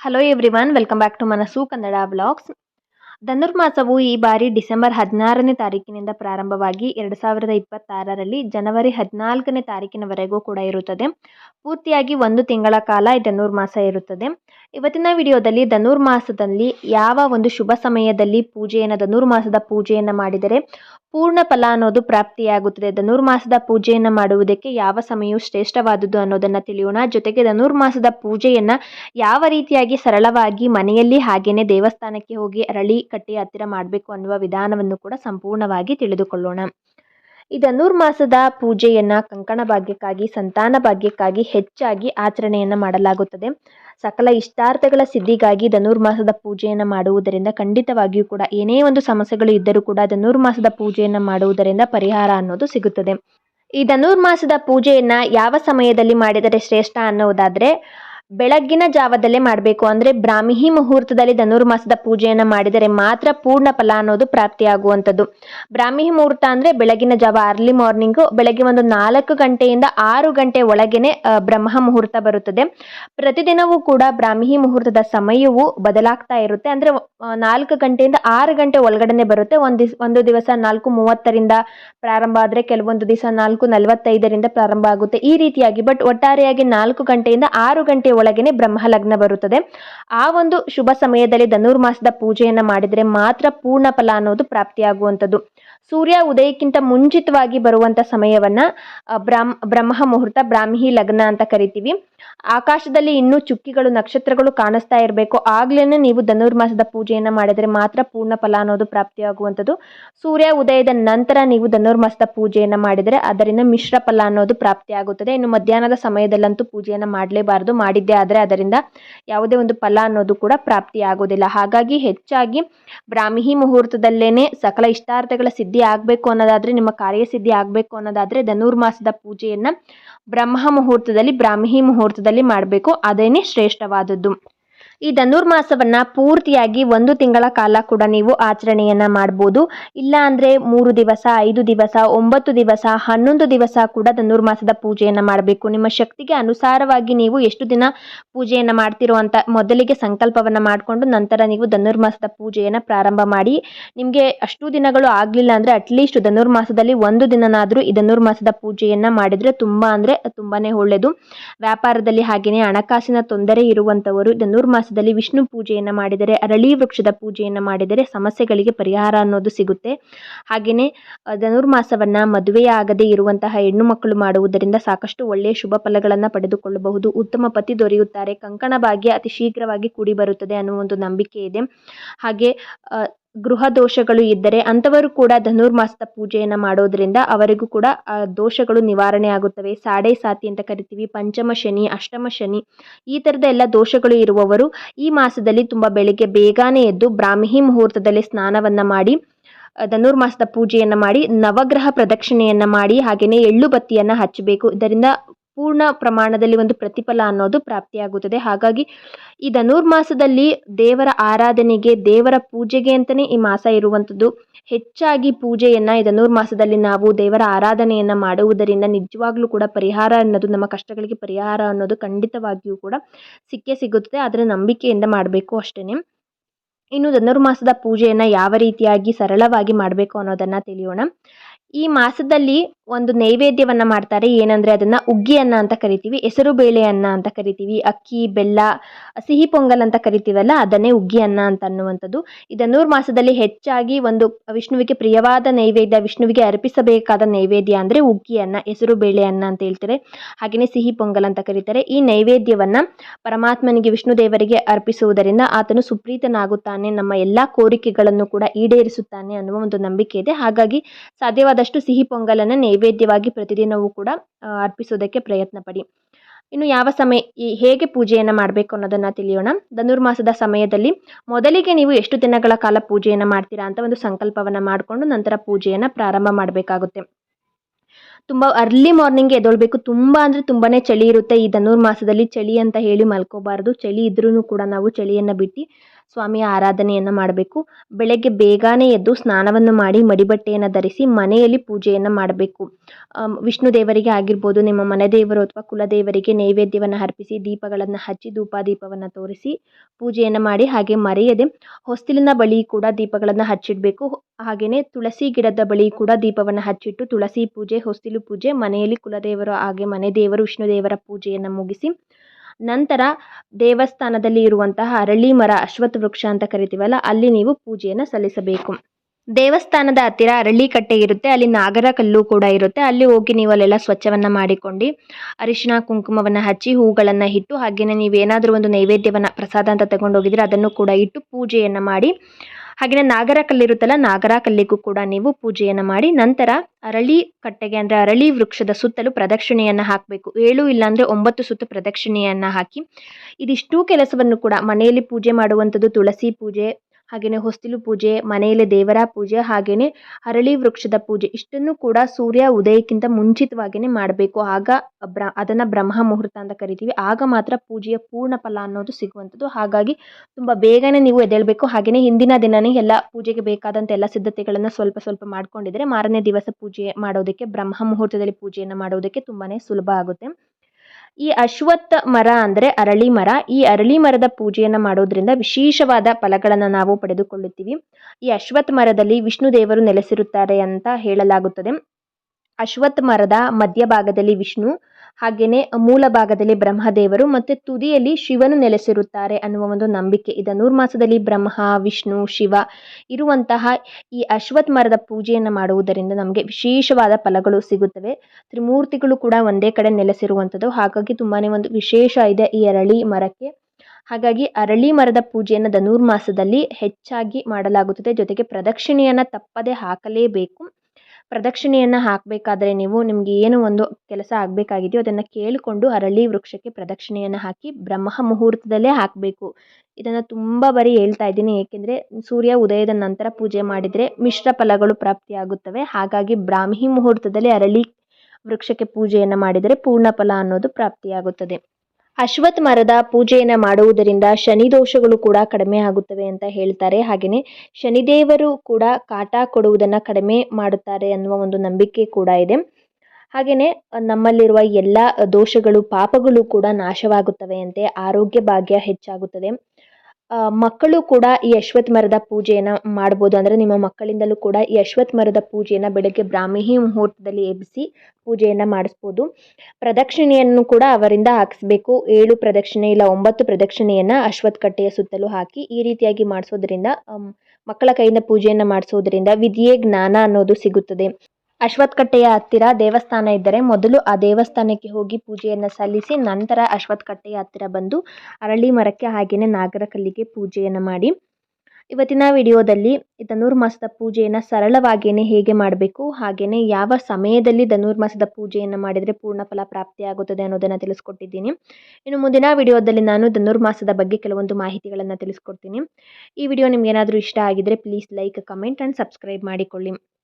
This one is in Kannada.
Hello everyone welcome back to Manassu Kannada blogs ಧನುರ್ಮಾಸವು ಈ ಬಾರಿ ಡಿಸೆಂಬರ್ ಹದಿನಾರನೇ ತಾರೀಕಿನಿಂದ ಪ್ರಾರಂಭವಾಗಿ ಎರಡು ಸಾವಿರದ ಇಪ್ಪತ್ತಾರರಲ್ಲಿ ಜನವರಿ ಹದಿನಾಲ್ಕನೇ ತಾರೀಕಿನವರೆಗೂ ಕೂಡ ಇರುತ್ತದೆ. ಪೂರ್ತಿಯಾಗಿ ಒಂದು ತಿಂಗಳ ಕಾಲ ಈ ಧನುರ್ಮಾಸ ಇರುತ್ತದೆ. ಇವತ್ತಿನ ವಿಡಿಯೋದಲ್ಲಿ ಧನುರ್ಮಾಸದಲ್ಲಿ ಯಾವ ಒಂದು ಶುಭ ಸಮಯದಲ್ಲಿ ಪೂಜೆಯನ್ನು ಧನುರ್ಮಾಸದ ಪೂಜೆಯನ್ನು ಮಾಡಿದರೆ ಪೂರ್ಣ ಫಲ ಅನ್ನೋದು ಪ್ರಾಪ್ತಿಯಾಗುತ್ತದೆ. ಧನುರ್ಮಾಸದ ಪೂಜೆಯನ್ನು ಮಾಡುವುದಕ್ಕೆ ಯಾವ ಸಮಯವು ಶ್ರೇಷ್ಠವಾದುದು ಅನ್ನೋದನ್ನು ತಿಳಿಯೋಣ. ಜೊತೆಗೆ ಧನುರ್ಮಾಸದ ಪೂಜೆಯನ್ನು ಯಾವ ರೀತಿಯಾಗಿ ಸರಳವಾಗಿ ಮನೆಯಲ್ಲಿ ಹಾಗೆಯೇ ದೇವಸ್ಥಾನಕ್ಕೆ ಹೋಗಿ ಅರಳಿ ಕಟ್ಟಿ ಹತ್ತಿರ ಮಾಡಬೇಕು ಅನ್ನುವ ವಿಧಾನವನ್ನು ಕೂಡ ಸಂಪೂರ್ಣವಾಗಿ ತಿಳಿದುಕೊಳ್ಳೋಣ. ಈ ಧನುರ್ಮಾಸದ ಪೂಜೆಯನ್ನು ಕಂಕಣ ಭಾಗ್ಯಕ್ಕಾಗಿ, ಸಂತಾನ ಭಾಗ್ಯಕ್ಕಾಗಿ ಹೆಚ್ಚಾಗಿ ಆಚರಣೆಯನ್ನು ಮಾಡಲಾಗುತ್ತದೆ. ಸಕಲ ಇಷ್ಟಾರ್ಥಗಳ ಸಿದ್ಧಿಗಾಗಿ ಧನುರ್ಮಾಸದ ಪೂಜೆಯನ್ನು ಮಾಡುವುದರಿಂದ ಖಂಡಿತವಾಗಿಯೂ ಕೂಡ ಏನೇ ಒಂದು ಸಮಸ್ಯೆಗಳು ಇದ್ದರೂ ಕೂಡ ಧನುರ್ಮಾಸದ ಪೂಜೆಯನ್ನು ಮಾಡುವುದರಿಂದ ಪರಿಹಾರ ಅನ್ನೋದು ಸಿಗುತ್ತದೆ. ಈ ಧನುರ್ಮಾಸದ ಪೂಜೆಯನ್ನು ಯಾವ ಸಮಯದಲ್ಲಿ ಮಾಡಿದರೆ ಶ್ರೇಷ್ಠ ಅನ್ನೋದಾದರೆ ಬೆಳಗ್ಗಿನ ಜಾವದಲ್ಲೇ ಮಾಡಬೇಕು. ಅಂದರೆ ಬ್ರಾಹ್ಮಿ ಮುಹೂರ್ತದಲ್ಲಿ ಧನುರ್ಮಾಸದ ಪೂಜೆಯನ್ನು ಮಾಡಿದರೆ ಮಾತ್ರ ಪೂರ್ಣ ಫಲ ಅನ್ನೋದು ಪ್ರಾಪ್ತಿಯಾಗುವಂಥದ್ದು. ಬ್ರಾಹ್ಮಿ ಮುಹೂರ್ತ ಅಂದರೆ ಬೆಳಗಿನ ಜಾವ ಅರ್ಲಿ ಮಾರ್ನಿಂಗು ಬೆಳಗ್ಗೆ ಒಂದು ನಾಲ್ಕು ಗಂಟೆಯಿಂದ ಆರು ಗಂಟೆ ಒಳಗೇನೆ ಬ್ರಹ್ಮ ಮುಹೂರ್ತ ಬರುತ್ತದೆ. ಪ್ರತಿದಿನವೂ ಕೂಡ ಬ್ರಾಹ್ಮಿ ಮುಹೂರ್ತದ ಸಮಯವು ಬದಲಾಗ್ತಾ ಇರುತ್ತೆ. ಅಂದರೆ ನಾಲ್ಕು ಗಂಟೆಯಿಂದ ಆರು ಗಂಟೆ ಒಳಗಡೆನೆ ಬರುತ್ತೆ. ಒಂದು ಒಂದು ದಿವಸ ನಾಲ್ಕು ಮೂವತ್ತರಿಂದ ಪ್ರಾರಂಭ ಆದರೆ ಕೆಲವೊಂದು ದಿವಸ ನಾಲ್ಕು ನಲವತ್ತೈದರಿಂದ ಪ್ರಾರಂಭ ಆಗುತ್ತೆ. ಈ ರೀತಿಯಾಗಿ, ಬಟ್ ಒಟ್ಟಾರೆಯಾಗಿ ನಾಲ್ಕು ಗಂಟೆಯಿಂದ ಆರು ಗಂಟೆ ಒಳಗೇನೆ ಬ್ರಹ್ಮ ಲಗ್ನ ಬರುತ್ತದೆ. ಆ ಒಂದು ಶುಭ ಸಮಯದಲ್ಲಿ ಧನುರ್ಮಾಸದ ಪೂಜೆಯನ್ನು ಮಾಡಿದರೆ ಮಾತ್ರ ಪೂರ್ಣ ಫಲ ಅನ್ನೋದು ಪ್ರಾಪ್ತಿಯಾಗುವಂಥದ್ದು. ಸೂರ್ಯ ಉದಯಕ್ಕಿಂತ ಮುಂಚಿತವಾಗಿ ಬರುವಂಥ ಸಮಯವನ್ನ ಬ್ರಾಹ್ಮ ಮುಹೂರ್ತ ಬ್ರಾಹ್ಮಿ ಲಗ್ನ ಅಂತ ಕರಿತೀವಿ. ಆಕಾಶದಲ್ಲಿ ಇನ್ನೂ ಚುಕ್ಕಿಗಳು, ನಕ್ಷತ್ರಗಳು ಕಾಣಿಸ್ತಾ ಇರಬೇಕು. ಆಗ್ಲೇನೆ ನೀವು ಧನುರ್ಮಾಸದ ಪೂಜೆಯನ್ನು ಮಾಡಿದರೆ ಮಾತ್ರ ಪೂರ್ಣ ಫಲ ಅನ್ನೋದು ಪ್ರಾಪ್ತಿಯಾಗುವಂಥದ್ದು. ಸೂರ್ಯ ಉದಯದ ನಂತರ ನೀವು ಧನುರ್ಮಾಸದ ಪೂಜೆಯನ್ನು ಮಾಡಿದರೆ ಅದರಿಂದ ಮಿಶ್ರ ಫಲ ಅನ್ನೋದು ಪ್ರಾಪ್ತಿಯಾಗುತ್ತದೆ. ಇನ್ನು ಮಧ್ಯಾಹ್ನದ ಸಮಯದಲ್ಲಂತೂ ಪೂಜೆಯನ್ನು ಮಾಡಲೇಬಾರದು. ಮಾಡಿದ್ದೇ ಆದರೆ ಅದರಿಂದ ಯಾವುದೇ ಒಂದು ಫಲ ಅನ್ನೋದು ಕೂಡ ಪ್ರಾಪ್ತಿಯಾಗೋದಿಲ್ಲ ಹಾಗಾಗಿ ಹೆಚ್ಚಾಗಿ ಬ್ರಾಹ್ಮಿ ಮುಹೂರ್ತದಲ್ಲೇ ಸಕಲ ಇಷ್ಟಾರ್ಥಗಳ ಸಿದ್ಧಿ ಆಗಬೇಕು ಅನ್ನೋದಾದರೆ, ನಿಮ್ಮ ಕಾರ್ಯಸಿದ್ಧಿ ಆಗಬೇಕು ಅನ್ನೋದಾದರೆ ಧನುರ್ಮಾಸದ ಪೂಜೆಯನ್ನು ಬ್ರಹ್ಮ ಮುಹೂರ್ತದಲ್ಲಿ ಬ್ರಾಹ್ಮಿ ಮುಹೂರ್ತದಲ್ಲಿ ಮಾಡಬೇಕು. ಅದೇನೇ ಶ್ರೇಷ್ಠವಾದದ್ದು. ಈ ಧನುರ್ಮಾಸವನ್ನ ಪೂರ್ತಿಯಾಗಿ ಒಂದು ತಿಂಗಳ ಕಾಲ ಕೂಡ ನೀವು ಆಚರಣೆಯನ್ನ ಮಾಡಬಹುದು ಇಲ್ಲ ಅಂದ್ರೆ ಮೂರು ದಿವಸ, ಐದು ದಿವಸ, ಒಂಬತ್ತು ದಿವಸ, ಹನ್ನೊಂದು ದಿವಸ ಕೂಡ ಧನುರ್ಮಾಸದ ಪೂಜೆಯನ್ನ ಮಾಡಬೇಕು. ನಿಮ್ಮ ಶಕ್ತಿಗೆ ಅನುಸಾರವಾಗಿ ನೀವು ಎಷ್ಟು ದಿನ ಪೂಜೆಯನ್ನ ಮಾಡ್ತಿರೋ ಅಂತ ಮೊದಲಿಗೆ ಸಂಕಲ್ಪವನ್ನ ಮಾಡಿಕೊಂಡು ನಂತರ ನೀವು ಧನುರ್ಮಾಸದ ಪೂಜೆಯನ್ನ ಪ್ರಾರಂಭ ಮಾಡಿ. ನಿಮಗೆ ಅಷ್ಟು ದಿನಗಳು ಆಗಲಿಲ್ಲ ಅಂದ್ರೆ ಅಟ್ಲೀಸ್ಟ್ ಧನುರ್ಮಾಸದಲ್ಲಿ ಒಂದು ದಿನನಾದರೂ ಈ ಧನುರ್ಮಾಸದ ಪೂಜೆಯನ್ನ ಮಾಡಿದ್ರೆ ತುಂಬಾ ಅಂದ್ರೆ ತುಂಬಾನೇ ಒಳ್ಳೆಯದು ವ್ಯಾಪಾರದಲ್ಲಿ ಹಾಗೆಯೇ ಹಣಕಾಸಿನ ತೊಂದರೆ ಇರುವಂಥವರು ಧನುರ್ಮಾಸದಲ್ಲಿ ವಿಷ್ಣು ಪೂಜೆಯನ್ನು ಮಾಡಿದರೆ, ಅರಳಿ ವೃಕ್ಷದ ಪೂಜೆಯನ್ನು ಮಾಡಿದರೆ ಸಮಸ್ಯೆಗಳಿಗೆ ಪರಿಹಾರ ಅನ್ನೋದು ಸಿಗುತ್ತೆ. ಹಾಗೆಯೇ ಧನುರ್ಮಾಸವನ್ನು ಮದುವೆಯಾಗದೇ ಇರುವಂತಹ ಹೆಣ್ಣು ಮಕ್ಕಳು ಮಾಡುವುದರಿಂದ ಸಾಕಷ್ಟು ಒಳ್ಳೆಯ ಶುಭ ಫಲಗಳನ್ನು ಪಡೆದುಕೊಳ್ಳಬಹುದು. ಉತ್ತಮ ಪತಿ ದೊರೆಯುತ್ತಾರೆ. ಕಂಕಣ ಭಾಗ್ಯ ಅತಿ ಶೀಘ್ರವಾಗಿ ಕೂಡಿ ಬರುತ್ತದೆ ಅನ್ನುವ ಒಂದು ನಂಬಿಕೆ ಇದೆ. ಹಾಗೆ ಗೃಹ ದೋಷಗಳು ಇದ್ದರೆ ಅಂಥವರು ಕೂಡ ಧನುರ್ಮಾಸದ ಪೂಜೆಯನ್ನು ಮಾಡೋದರಿಂದ ಅವರಿಗೂ ಕೂಡ, ಆ, ದೋಷಗಳು ನಿವಾರಣೆ ಆಗುತ್ತವೆ. ಸಾಡೆ ಸಾತಿ ಅಂತ ಕರಿತೀವಿ, ಪಂಚಮ ಶನಿ, ಅಷ್ಟಮ ಶನಿ, ಈ ಥರದ ಎಲ್ಲ ದೋಷಗಳು ಇರುವವರು ಈ ಮಾಸದಲ್ಲಿ ತುಂಬ ಬೆಳಿಗ್ಗೆ ಬೇಗನೆ ಎದ್ದು ಬ್ರಾಹ್ಮಿ ಮುಹೂರ್ತದಲ್ಲಿ ಸ್ನಾನವನ್ನು ಮಾಡಿ ಧನುರ್ಮಾಸದ ಪೂಜೆಯನ್ನು ಮಾಡಿ, ನವಗ್ರಹ ಪ್ರದಕ್ಷಿಣೆಯನ್ನು ಮಾಡಿ, ಹಾಗೆಯೇ ಎಳ್ಳು ಬತ್ತಿಯನ್ನು ಹಚ್ಚಬೇಕು. ಇದರಿಂದ ಪೂರ್ಣ ಪ್ರಮಾಣದಲ್ಲಿ ಒಂದು ಪ್ರತಿಫಲ ಅನ್ನೋದು ಪ್ರಾಪ್ತಿಯಾಗುತ್ತದೆ. ಹಾಗಾಗಿ ಈ ಧನುರ್ಮಾಸದಲ್ಲಿ ದೇವರ ಆರಾಧನೆಗೆ, ದೇವರ ಪೂಜೆಗೆ ಅಂತಲೇ ಈ ಮಾಸ ಇರುವಂಥದ್ದು. ಹೆಚ್ಚಾಗಿ ಪೂಜೆಯನ್ನು ಈ ಧನುರ್ಮಾಸದಲ್ಲಿ ನಾವು ದೇವರ ಆರಾಧನೆಯನ್ನು ಮಾಡುವುದರಿಂದ ನಿಜವಾಗ್ಲೂ ಕೂಡ ಪರಿಹಾರ ಅನ್ನೋದು, ನಮ್ಮ ಕಷ್ಟಗಳಿಗೆ ಪರಿಹಾರ ಅನ್ನೋದು ಖಂಡಿತವಾಗಿಯೂ ಕೂಡ ಸಿಕ್ಕೇ ಸಿಗುತ್ತದೆ. ಆದರೆ ನಂಬಿಕೆಯಿಂದ ಮಾಡಬೇಕು ಅಷ್ಟೇ ಇನ್ನು ಧನುರ್ಮಾಸದ ಪೂಜೆಯನ್ನು ಯಾವ ರೀತಿಯಾಗಿ ಸರಳವಾಗಿ ಮಾಡಬೇಕು ಅನ್ನೋದನ್ನು ತಿಳಿಯೋಣ. ಈ ಮಾಸದಲ್ಲಿ ಒಂದು ನೈವೇದ್ಯವನ್ನು ಮಾಡ್ತಾರೆ. ಏನಂದರೆ ಅದನ್ನು ಉಗ್ಗಿ ಅನ್ನ ಅಂತ ಕರಿತೀವಿ, ಹೆಸರು ಬೇಳೆ ಅನ್ನ ಅಂತ ಕರಿತೀವಿ, ಅಕ್ಕಿ, ಬೆಲ್ಲ, ಸಿಹಿ ಪೊಂಗಲ್ ಅಂತ ಕರಿತೀವಲ್ಲ, ಅದನ್ನೇ ಉಗ್ಗಿ ಅನ್ನ ಅಂತ ಅನ್ನುವಂಥದ್ದು. ನೂರು ಧನುರ್ಮಾಸದಲ್ಲಿ ಹೆಚ್ಚಾಗಿ ಒಂದು ವಿಷ್ಣುವಿಗೆ ಪ್ರಿಯವಾದ ನೈವೇದ್ಯ, ವಿಷ್ಣುವಿಗೆ ಅರ್ಪಿಸಬೇಕಾದ ನೈವೇದ್ಯ ಅಂದರೆ ಉಗ್ಗಿ ಅನ್ನ ಹೆಸರು ಬೇಳೆ ಅನ್ನ ಅಂತ ಹೇಳ್ತಾರೆ. ಹಾಗೆಯೇ ಸಿಹಿ ಪೊಂಗಲ್ ಅಂತ ಕರೀತಾರೆ. ಈ ನೈವೇದ್ಯವನ್ನು ಪರಮಾತ್ಮನಿಗೆ, ವಿಷ್ಣು ದೇವರಿಗೆ ಅರ್ಪಿಸುವುದರಿಂದ ಆತನು ಸುಪ್ರೀತನಾಗುತ್ತಾನೆ, ನಮ್ಮ ಎಲ್ಲ ಕೋರಿಕೆಗಳನ್ನು ಕೂಡ ಈಡೇರಿಸುತ್ತಾನೆ ಅನ್ನುವ ಒಂದು ನಂಬಿಕೆ ಇದೆ. ಹಾಗಾಗಿ ಸಾಧ್ಯವಾದಷ್ಟು ಸಿಹಿ ಪೊಂಗಲನ್ನು ನೈವೇದ್ಯವಾಗಿ ಪ್ರತಿದಿನವೂ ಕೂಡ ಅರ್ಪಿಸೋದಕ್ಕೆ ಪ್ರಯತ್ನ ಪಡಿ ಇನ್ನು ಯಾವ ಸಮಯ ಹೇಗೆ ಪೂಜೆಯನ್ನು ಮಾಡಬೇಕು ಅನ್ನೋದನ್ನು ತಿಳಿಯೋಣ. ಧನುರ್ಮಾಸದ ಸಮಯದಲ್ಲಿ ಮೊದಲಿಗೆ ನೀವು ಎಷ್ಟು ದಿನಗಳ ಕಾಲ ಪೂಜೆಯನ್ನು ಮಾಡ್ತೀರಾ ಅಂತ ಒಂದು ಸಂಕಲ್ಪವನ್ನು ಮಾಡಿಕೊಂಡು ನಂತರ ಪೂಜೆಯನ್ನು ಪ್ರಾರಂಭ ಮಾಡಬೇಕಾಗುತ್ತೆ. ತುಂಬ ಅರ್ಲಿ ಮಾರ್ನಿಂಗ್ ಎದೊಳ್ಬೇಕು ತುಂಬ ಅಂದರೆ ತುಂಬಾ ಚಳಿ ಇರುತ್ತೆ ಈ ಧನುರ್ಮಾಸದಲ್ಲಿ ಚಳಿ ಅಂತ ಹೇಳಿ ಮಲ್ಕೋಬಾರ್ದು. ಚಳಿ ಇದ್ರೂ ಕೂಡ ನಾವು ಚಳಿಯನ್ನು ಬಿಟ್ಟು ಸ್ವಾಮಿಯ ಆರಾಧನೆಯನ್ನು ಮಾಡಬೇಕು. ಬೆಳಗ್ಗೆ ಬೇಗನೆ ಎದ್ದು ಸ್ನಾನವನ್ನು ಮಾಡಿ ಮಡಿಬಟ್ಟೆಯನ್ನು ಧರಿಸಿ ಮನೆಯಲ್ಲಿ ಪೂಜೆಯನ್ನು ಮಾಡಬೇಕು. ವಿಷ್ಣು ದೇವರಿಗೆ ಆಗಿರ್ಬೋದು, ನಿಮ್ಮ ಮನೆ ದೇವರು ಅಥವಾ ಕುಲದೇವರಿಗೆ ನೈವೇದ್ಯವನ್ನು ಅರ್ಪಿಸಿ, ದೀಪಗಳನ್ನು ಹಚ್ಚಿ ಧೂಪ ದೀಪವನ್ನು ತೋರಿಸಿ ಪೂಜೆಯನ್ನು ಮಾಡಿ ಹಾಗೆ ಮರೆಯದೆ ಹೊಸ್ತಿಲಿನ ಬಳಿ ಕೂಡ ದೀಪಗಳನ್ನು ಹಚ್ಚಿಡಬೇಕು. ಹಾಗೆಯೇ ತುಳಸಿ ಗಿಡದ ಬಳಿ ಕೂಡ ದೀಪವನ್ನು ಹಚ್ಚಿಟ್ಟು ತುಳಸಿ ಪೂಜೆ, ಹೊಸ್ತಿಲು ಪೂಜೆ ಮನೆಯಲ್ಲಿ ಕುಲದೇವರು ಹಾಗೆ ಮನೆ ದೇವರು ವಿಷ್ಣು ದೇವರ ಪೂಜೆಯನ್ನು ಮುಗಿಸಿ ನಂತರ ದೇವಸ್ಥಾನದಲ್ಲಿ ಇರುವಂತಹ ಅರಳಿ ಮರ ಅಶ್ವತ್ಥ ವೃಕ್ಷ ಅಂತ ಕರಿತೀವಲ್ಲ, ಅಲ್ಲಿ ನೀವು ಪೂಜೆಯನ್ನು ಸಲ್ಲಿಸಬೇಕು. ದೇವಸ್ಥಾನದ ಹತ್ತಿರ ಅರಳಿ ಕಟ್ಟೆ ಇರುತ್ತೆ, ಅಲ್ಲಿ ನಾಗರ ಕಲ್ಲು ಕೂಡ ಇರುತ್ತೆ. ಅಲ್ಲಿ ಹೋಗಿ ನೀವು ಅಲ್ಲೆಲ್ಲ ಸ್ವಚ್ಛವನ್ನು ಮಾಡಿಕೊಂಡು ಅರಿಶಿನ ಕುಂಕುಮವನ್ನು ಹಚ್ಚಿ ಹೂಗಳನ್ನು ಇಟ್ಟು ಹಾಗೆಯೇ ನೀವೇನಾದರೂ ಒಂದು ನೈವೇದ್ಯವನ್ನು ಪ್ರಸಾದ ಅಂತ ತಗೊಂಡೋಗಿದ್ರೆ ಅದನ್ನು ಕೂಡ ಇಟ್ಟು ಪೂಜೆಯನ್ನು ಮಾಡಿ ಹಾಗೆಯೇ ನಾಗರ ಕಲ್ಲಿರುತ್ತಲ್ಲ ನಾಗರ ಕಲ್ಲಿಗೂ ಕೂಡ ನೀವು ಪೂಜೆಯನ್ನು ಮಾಡಿ ನಂತರ ಅರಳಿ ಕಟ್ಟೆಗೆ ಅಂದರೆ ಅರಳಿ ವೃಕ್ಷದ ಸುತ್ತಲೂ ಪ್ರದಕ್ಷಿಣೆಯನ್ನು ಹಾಕಬೇಕು. ಏಳು ಇಲ್ಲಾಂದರೆ ಒಂಬತ್ತು ಸುತ್ತು ಪ್ರದಕ್ಷಿಣೆಯನ್ನು ಹಾಕಿ, ಇದಿಷ್ಟೂ ಕೆಲಸವನ್ನು ಕೂಡ ಮನೆಯಲ್ಲಿ ಪೂಜೆ ಮಾಡುವಂಥದ್ದು ತುಳಸಿ ಪೂಜೆ ಹಾಗೆಯೇ ಹೊಸ್ತಿಲು ಪೂಜೆ, ಮನೆಯಲ್ಲಿ ದೇವರ ಪೂಜೆ ಹಾಗೆಯೇ ಅರಳಿ ವೃಕ್ಷದ ಪೂಜೆ, ಇಷ್ಟನ್ನು ಕೂಡ ಸೂರ್ಯ ಉದಯಕ್ಕಿಂತ ಮುಂಚಿತವಾಗಿಯೇ ಮಾಡಬೇಕು. ಆಗ ಬ್ರ, ಅದನ್ನು ಬ್ರಹ್ಮ ಮುಹೂರ್ತ ಅಂತ ಕರಿತೀವಿ. ಆಗ ಮಾತ್ರ ಪೂಜೆಯ ಪೂರ್ಣ ಫಲ ಅನ್ನೋದು ಸಿಗುವಂಥದ್ದು. ಹಾಗಾಗಿ ತುಂಬ ಬೇಗನೆ ನೀವು ಎದ್ದೇಳಬೇಕು. ಹಾಗೆಯೇ ಹಿಂದಿನ ದಿನವೇ ಎಲ್ಲ ಪೂಜೆಗೆ ಬೇಕಾದಂಥ ಎಲ್ಲ ಸಿದ್ಧತೆಗಳನ್ನು ಸ್ವಲ್ಪ ಸ್ವಲ್ಪ ಮಾಡ್ಕೊಂಡಿದ್ರೆ ಮಾರನೇ ದಿವಸ ಪೂಜೆ ಮಾಡೋದಕ್ಕೆ, ಬ್ರಹ್ಮ ಮುಹೂರ್ತದಲ್ಲಿ ಪೂಜೆಯನ್ನು ಮಾಡೋದಕ್ಕೆ ತುಂಬಾ ಸುಲಭ ಆಗುತ್ತೆ. ಈ ಅಶ್ವತ್ಥ ಮರ ಅಂದರೆ ಅರಳಿ ಮರ. ಈ ಅರಳಿ ಮರದ ಪೂಜೆಯನ್ನು ಮಾಡೋದ್ರಿಂದ ವಿಶೇಷವಾದ ಫಲಗಳನ್ನು ನಾವು ಪಡೆದುಕೊಳ್ಳುತ್ತೀವಿ. ಈ ಅಶ್ವತ್ಥ ಮರದಲ್ಲಿ ವಿಷ್ಣು ದೇವರು ನೆಲೆಸಿರುತ್ತಾರೆ ಅಂತ ಹೇಳಲಾಗುತ್ತದೆ. ಅಶ್ವತ್ಥ ಮರದ ಮಧ್ಯಭಾಗದಲ್ಲಿ ವಿಷ್ಣು ಹಾಗೆಯೇ ಮೂಲ ಭಾಗದಲ್ಲಿ ಬ್ರಹ್ಮದೇವರು ಮತ್ತು ತುದಿಯಲ್ಲಿ ಶಿವನು ನೆಲೆಸಿರುತ್ತಾರೆ ಅನ್ನುವ ಒಂದು ನಂಬಿಕೆ ಇದೆ. ಮಾಸದಲ್ಲಿ ಬ್ರಹ್ಮ, ವಿಷ್ಣು, ಶಿವ ಇರುವಂತಹ ಈ ಅಶ್ವತ್ಥ ಮರದ ಪೂಜೆಯನ್ನು ಮಾಡುವುದರಿಂದ ನಮಗೆ ವಿಶೇಷವಾದ ಫಲಗಳು ಸಿಗುತ್ತವೆ. ತ್ರಿಮೂರ್ತಿಗಳು ಕೂಡ ಒಂದೇ ಕಡೆ ನೆಲೆಸಿರುವಂಥದ್ದು. ಹಾಗಾಗಿ ತುಂಬಾ ಒಂದು ವಿಶೇಷ ಇದೆ ಈ ಅರಳಿ ಮರಕ್ಕೆ. ಹಾಗಾಗಿ ಅರಳಿ ಮರದ ಪೂಜೆಯನ್ನು ಧನುರ್ಮಾಸದಲ್ಲಿ ಹೆಚ್ಚಾಗಿ ಮಾಡಲಾಗುತ್ತದೆ. ಜೊತೆಗೆ ಪ್ರದಕ್ಷಿಣೆಯನ್ನು ತಪ್ಪದೆ ಹಾಕಲೇಬೇಕು. ಪ್ರದಕ್ಷಿಣೆಯನ್ನು ಹಾಕಬೇಕಾದ್ರೆ ನೀವು ನಿಮಗೆ ಏನು ಒಂದು ಕೆಲಸ ಆಗಬೇಕಾಗಿದೆಯೋ ಅದನ್ನು ಕೇಳಿಕೊಂಡು ಅರಳಿ ವೃಕ್ಷಕ್ಕೆ ಪ್ರದಕ್ಷಿಣೆಯನ್ನು ಹಾಕಿ ಬ್ರಹ್ಮ ಮುಹೂರ್ತದಲ್ಲೇ ಹಾಕಬೇಕು. ಇದನ್ನು ತುಂಬ ಬಾರಿ ಹೇಳ್ತಾ ಇದ್ದೀನಿ. ಏಕೆಂದರೆ ಸೂರ್ಯ ಉದಯದ ನಂತರ ಪೂಜೆ ಮಾಡಿದರೆ ಮಿಶ್ರ ಫಲಗಳು ಪ್ರಾಪ್ತಿಯಾಗುತ್ತವೆ ಹಾಗಾಗಿ ಬ್ರಾಹ್ಮಿ ಮುಹೂರ್ತದಲ್ಲಿ ಅರಳಿ ವೃಕ್ಷಕ್ಕೆ ಪೂಜೆಯನ್ನು ಮಾಡಿದರೆ ಪೂರ್ಣ ಫಲ ಅನ್ನೋದು ಪ್ರಾಪ್ತಿಯಾಗುತ್ತದೆ ಅಶ್ವತ್ಥ ಮರದ ಪೂಜೆಯನ್ನು ಮಾಡುವುದರಿಂದ ಶನಿ ದೋಷಗಳು ಕೂಡ ಕಡಿಮೆ ಆಗುತ್ತವೆ ಅಂತ ಹೇಳ್ತಾರೆ. ಹಾಗೆಯೇ ಶನಿದೇವರು ಕೂಡ ಕಾಟ ಕೊಡುವುದನ್ನು ಕಡಿಮೆ ಮಾಡುತ್ತಾರೆ ಅನ್ನುವ ಒಂದು ನಂಬಿಕೆ ಕೂಡ ಇದೆ. ಹಾಗೆಯೇ ನಮ್ಮಲ್ಲಿರುವ ಎಲ್ಲ ದೋಷಗಳು, ಪಾಪಗಳು ಕೂಡ ನಾಶವಾಗುತ್ತವೆ ಅಂತೆ ಆರೋಗ್ಯ ಭಾಗ್ಯ ಹೆಚ್ಚಾಗುತ್ತದೆ. ಮಕ್ಕಳು ಕೂಡ ಈ ಅಶ್ವತ್ಥ ಮರದ ಪೂಜೆಯನ್ನು ಮಾಡ್ಬೋದು. ಅಂದರೆ ನಿಮ್ಮ ಮಕ್ಕಳಿಂದಲೂ ಕೂಡ ಈ ಅಶ್ವತ್ಥ ಮರದ ಪೂಜೆಯನ್ನು ಬೆಳಗ್ಗೆ ಬ್ರಾಹ್ಮಿ ಮುಹೂರ್ತದಲ್ಲಿ ಎಬ್ಬಿಸಿ ಪೂಜೆಯನ್ನು ಮಾಡಿಸ್ಬೋದು. ಪ್ರದಕ್ಷಿಣೆಯನ್ನು ಕೂಡ ಅವರಿಂದ ಹಾಕಿಸ್ಬೇಕು. ಏಳು ಪ್ರದಕ್ಷಿಣೆ ಇಲ್ಲ, ಒಂಬತ್ತು ಪ್ರದಕ್ಷಿಣೆಯನ್ನು ಅಶ್ವತ್ಥ ಕಟ್ಟೆಯ ಸುತ್ತಲೂ ಹಾಕಿ ಈ ರೀತಿಯಾಗಿ ಮಾಡಿಸೋದ್ರಿಂದ ಮಕ್ಕಳ ಕೈಯಿಂದ ಪೂಜೆಯನ್ನು ಮಾಡಿಸೋದ್ರಿಂದ ವಿದ್ಯೆ ಜ್ಞಾನ ಅನ್ನೋದು ಸಿಗುತ್ತದೆ. ಕಟ್ಟೆಯ ಹತ್ತಿರ ದೇವಸ್ಥಾನ ಇದ್ದರೆ ಮೊದಲು ಆ ದೇವಸ್ಥಾನಕ್ಕೆ ಹೋಗಿ ಪೂಜೆಯನ್ನು ಸಲ್ಲಿಸಿ ನಂತರ ಅಶ್ವತ್ಥಕಟ್ಟೆಯ ಹತ್ತಿರ ಬಂದು ಅರಳಿ ಮರಕ್ಕೆ ಹಾಗೆಯೇ ನಾಗರ ಕಲ್ಲಿಗೆ ಪೂಜೆಯನ್ನು ಮಾಡಿ. ಇವತ್ತಿನ ವಿಡಿಯೋದಲ್ಲಿ ಧನುರ್ಮಾಸದ ಪೂಜೆಯನ್ನು ಸರಳವಾಗಿಯೇ ಹೇಗೆ ಮಾಡಬೇಕು ಹಾಗೆಯೇ ಯಾವ ಸಮಯದಲ್ಲಿ ಧನುರ್ಮಾಸದ ಪೂಜೆಯನ್ನು ಮಾಡಿದರೆ ಪೂರ್ಣ ಫಲ ಪ್ರಾಪ್ತಿಯಾಗುತ್ತದೆ ಅನ್ನೋದನ್ನು ತಿಳಿಸ್ಕೊಟ್ಟಿದ್ದೀನಿ. ಇನ್ನು ಮುಂದಿನ ವಿಡಿಯೋದಲ್ಲಿ ನಾನು ಧನುರ್ಮಾಸದ ಬಗ್ಗೆ ಕೆಲವೊಂದು ಮಾಹಿತಿಗಳನ್ನು ತಿಳಿಸ್ಕೊಡ್ತೀನಿ. ಈ ವಿಡಿಯೋ ನಿಮ್ಗೆ ಏನಾದರೂ ಇಷ್ಟ ಆಗಿದ್ದರೆ please like comment and subscribe ಮಾಡಿಕೊಳ್ಳಿ.